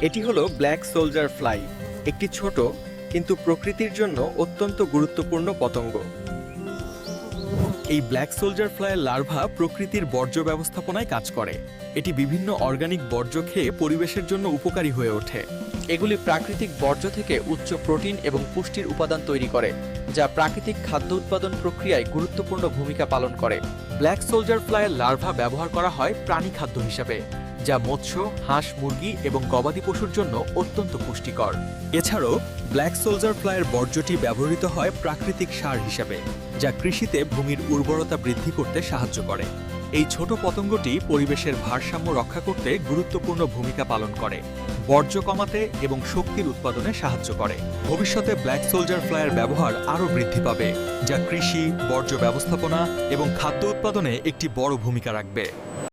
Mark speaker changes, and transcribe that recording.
Speaker 1: এটি হলো black soldier fly একটি ছোট কিন্তু প্রকৃতির জন্য অত্যন্ত গুরুত্বপূর্ণ পতঙ্গ। এই ব্ল্যাক সোলজার ফ্লাইয়ের লার্ভা প্রকৃতির বর্জ্য ব্যবস্থাপনায় কাজ করে। এটি বিভিন্ন অর্গানিক বর্জ্য খেয়ে পরিবেশের জন্য উপকারী হয়ে ওঠে।
Speaker 2: এগুলি প্রাকৃতিক বর্জ্য থেকে উচ্চ প্রোটিন এবং পুষ্টির উপাদান তৈরি করে, যা প্রাকৃতিক খাদ্য উৎপাদন প্রক্রিয়ায় গুরুত্বপূর্ণ ভূমিকা পালন করে।
Speaker 1: ব্ল্যাক সোলজার ফ্লাইয়ের লার্ভা ব্যবহার করা হয় প্রাণী খাদ্য হিসাবে, যা মৎস্য, হাঁস, মুরগি এবং গবাদি পশুর জন্য অত্যন্ত পুষ্টিকর। এছাড়াও, ব্ল্যাক সোলজার ফ্লাইয়ের বর্জ্যটি ব্যবহৃত হয় প্রাকৃতিক সার হিসাবে, যা কৃষিতে ভূমির উর্বরতা বৃদ্ধি করতে সাহায্য করে। এই ছোট পতঙ্গটি পরিবেশের ভারসাম্য রক্ষা করতে গুরুত্বপূর্ণ ভূমিকা পালন করে, বর্জ্য কমাতে এবং শক্তির উৎপাদনে সাহায্য করে। ভবিষ্যতে ব্ল্যাক সোলজার ফ্লাইয়ের ব্যবহার আরও বৃদ্ধি পাবে, যা কৃষি, বর্জ্য ব্যবস্থাপনা এবং খাদ্য উৎপাদনে একটি বড় ভূমিকা রাখবে।